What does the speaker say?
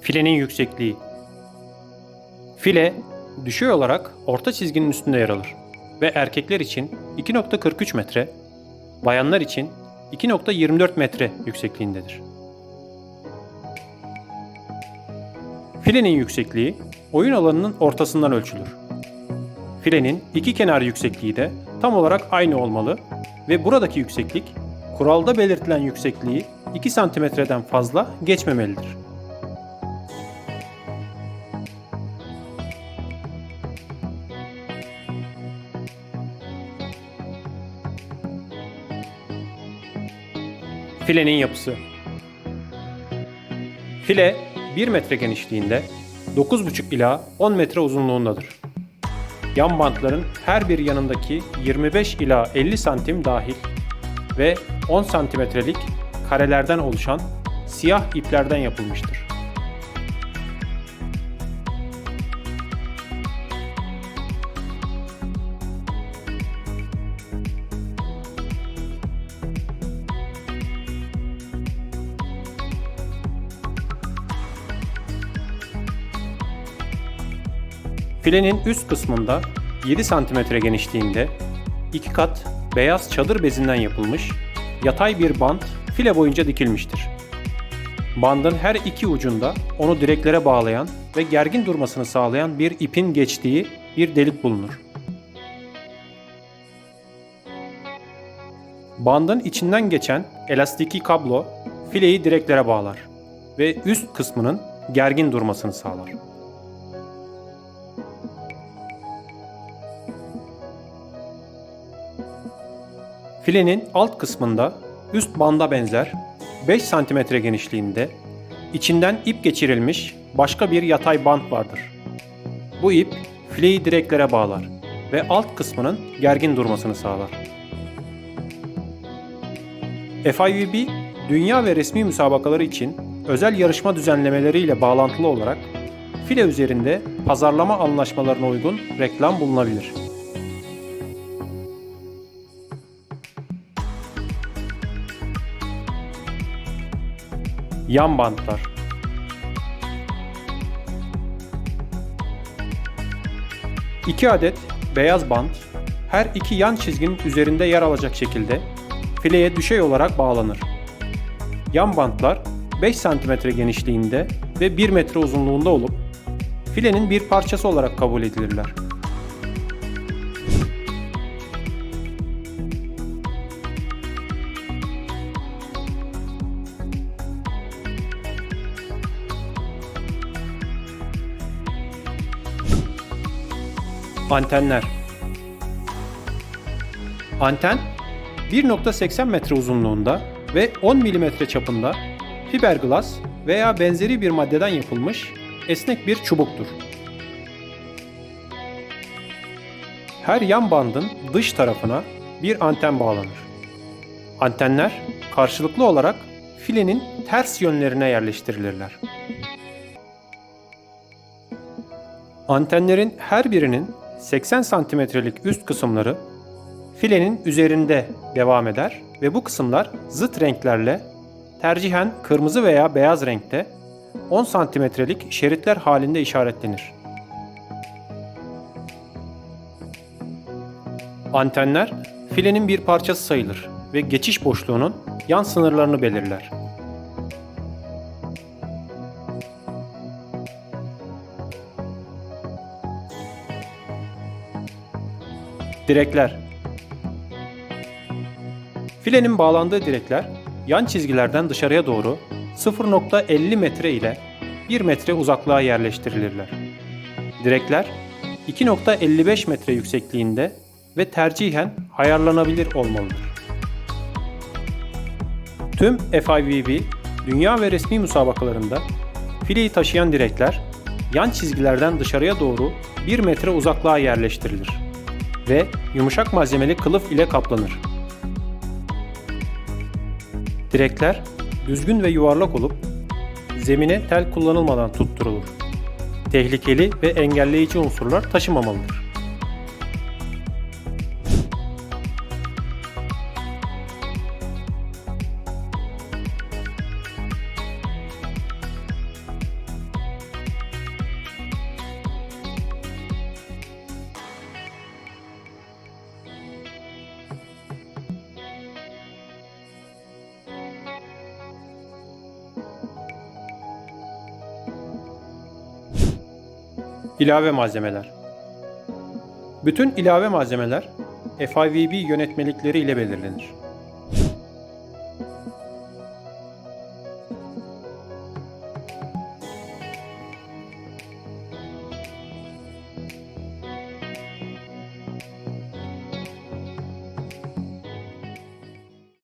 Filenin yüksekliği. File, düşey olarak orta çizginin üstünde yer alır ve erkekler için 2.43 metre, bayanlar için 2.24 metre yüksekliğindedir. Filenin yüksekliği oyun alanının ortasından ölçülür. Filenin iki kenar yüksekliği de tam olarak aynı olmalı ve buradaki yükseklik kuralda belirtilen yüksekliği 2 santimetreden fazla geçmemelidir. Filenin yapısı File 1 metre genişliğinde 9,5 ila 10 metre uzunluğundadır. Yan bantların her bir yanındaki 25 ila 50 santim dahil ve 10 santimetrelik karelerden oluşan siyah iplerden yapılmıştır. Filenin üst kısmında 7 cm genişliğinde iki kat beyaz çadır bezinden yapılmış yatay bir bant file boyunca dikilmiştir. Bandın her iki ucunda onu direklere bağlayan ve gergin durmasını sağlayan bir ipin geçtiği bir delik bulunur. Bandın içinden geçen elastiki kablo fileyi direklere bağlar ve üst kısmının gergin durmasını sağlar. Filenin alt kısmında üst banda benzer 5 cm genişliğinde içinden ip geçirilmiş başka bir yatay bant vardır. Bu ip fileyi direklere bağlar ve alt kısmının gergin durmasını sağlar. FIVB, dünya ve resmi müsabakaları için özel yarışma düzenlemeleriyle bağlantılı olarak file üzerinde pazarlama anlaşmalarına uygun reklam bulunabilir. Yan bantlar. İki adet beyaz bant her iki yan çizginin üzerinde yer alacak şekilde fileye düşey olarak bağlanır. Yan bantlar 5 cm genişliğinde ve 1 metre uzunluğunda olup filenin bir parçası olarak kabul edilirler. Antenler Anten 1.80 metre uzunluğunda ve 10 mm çapında fiberglass veya benzeri bir maddeden yapılmış esnek bir çubuktur. Her yan bandın dış tarafına bir anten bağlanır. Antenler karşılıklı olarak filenin ters yönlerine yerleştirilirler. Antenlerin her birinin 80 santimetrelik üst kısımları filenin üzerinde devam eder ve bu kısımlar zıt renklerle tercihen kırmızı veya beyaz renkte 10 santimetrelik şeritler halinde işaretlenir. Antenler filenin bir parçası sayılır ve geçiş boşluğunun yan sınırlarını belirler. Direkler Filenin bağlandığı direkler yan çizgilerden dışarıya doğru 0.50 metre ile 1 metre uzaklığa yerleştirilirler. Direkler 2.55 metre yüksekliğinde ve tercihen ayarlanabilir olmalıdır. Tüm FIVB dünya ve resmi müsabakalarında fileyi taşıyan direkler yan çizgilerden dışarıya doğru 1 metre uzaklığa yerleştirilir ve yumuşak malzemeli kılıf ile kaplanır. Direkler düzgün ve yuvarlak olup zemine tel kullanılmadan tutturulur. Tehlikeli ve engelleyici unsurlar taşımamalıdır. İlave malzemeler Bütün ilave malzemeler FIVB yönetmelikleri ile belirlenir.